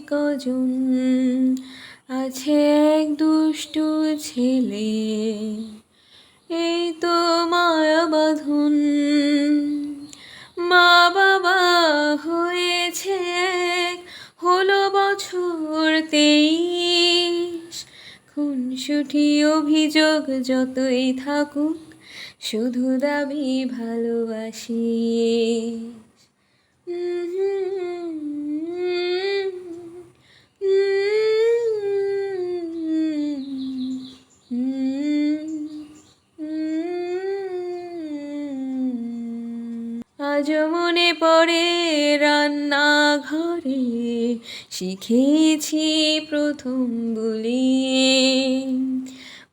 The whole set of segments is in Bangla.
কজন আছে এক দুষ্টু ছেলে। এই তো মায়া বাঁধন। মা বাবা হয়েছে হলো বছর তেইশ। খুনসুটি অভিযোগ যতই থাকুক, শুধু দাবি ভালোবাসি। আজও মনে পড়ে রান্নাঘরে শিখেছি প্রথম বলি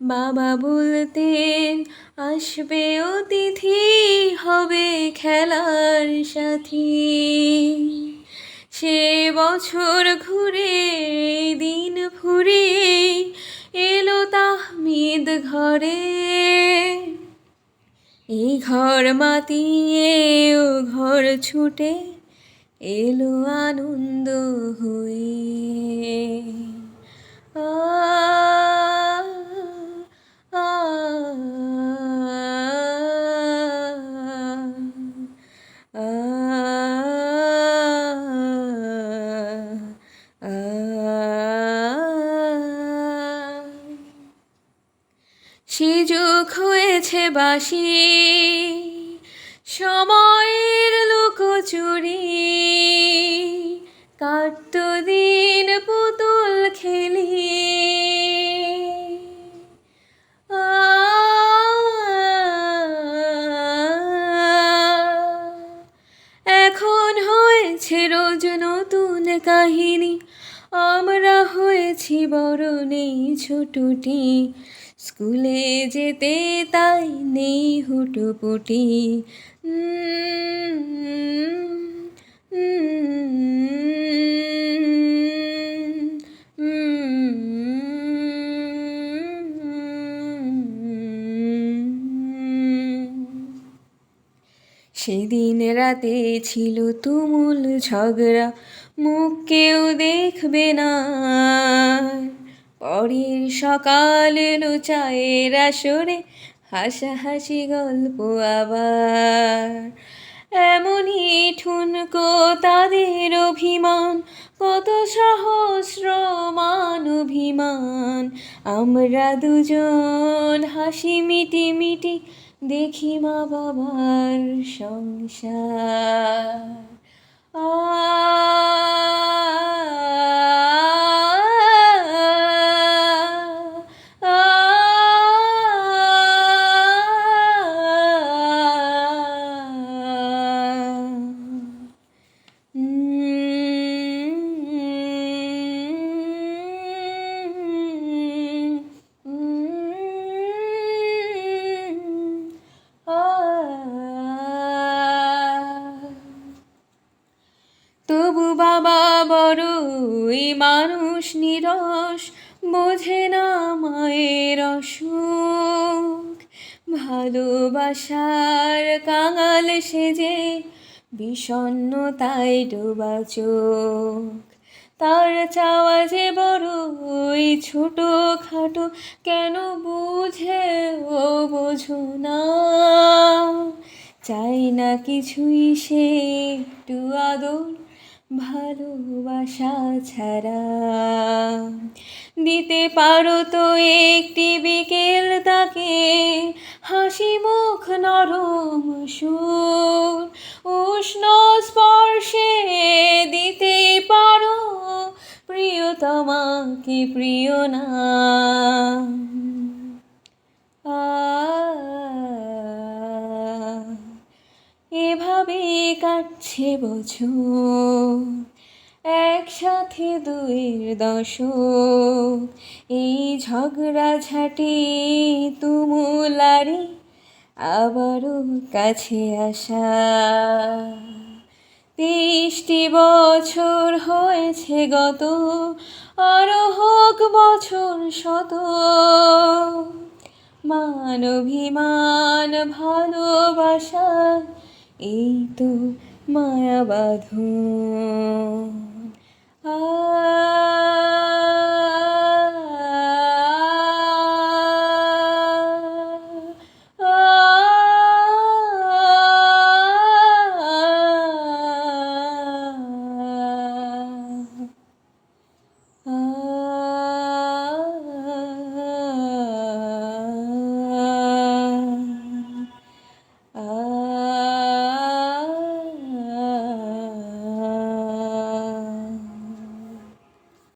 বাবা বলতেন আসবে অতিথি হবে খেলার সাথী। সে বছর ঘুরে, দিন ফুরে, এলো তাহমিদ ঘরে। এই ঘর মাতিয়ে ও ঘর ছুটে এলো আনন্দ হয়ে। হয়েছে বাসি সময়ের লুকোচুরি কাটত দিন পুতুল খেলি। এখন হয়েছে রোজ নতুন কাহিনী। আমরা হয়েছি বড় নেই ছোটটি। স্কুলে যেতে তাই নেই হুটোপুটি। সেদিন রাতে ছিল তুমুল ঝগড়া মুখ কেউ দেখবে না পরের সকাল এলো চায়ের আসরে হাসাহাসি গল্প আবার। এমনই ঠুনকো তাদের অভিমান, কত সহস্র মান অভিমান। আমরা দুজন হাসি মিটি মিটি দেখি মা বাবার সংসার। বড়ই মানুষ নিরস, বোঝে না মায়ের অসুখ। ভালোবাসার কাঙাল সেজে বিষণ্ণতায় ডোবা চোখ। তার চাওয়া যে বড়ই ছোট খাটো কেন বুঝে ও বোঝো না। চাই না কিছুই সে একটু আদর। ভালোবাসা ছাড়া। দিতে পারো তো একটি বিকেল তাকে, হাসি মুখ নরম সুর। উষ্ণ স্পর্শে দিতে পারো প্রিয়তমাকে প্রিয় না। এভাবে কাটছে বছর। একসাথে দুয়ের দশক। এই ঝগড়া ঝাঁটি তুমুলারি আবারও কাছে আসা। তেইশটি বছর হয়েছে গত আরও হোক বছর শত। মান অভিমান ভালোবাসা এই তো মায়া বাঁধন আ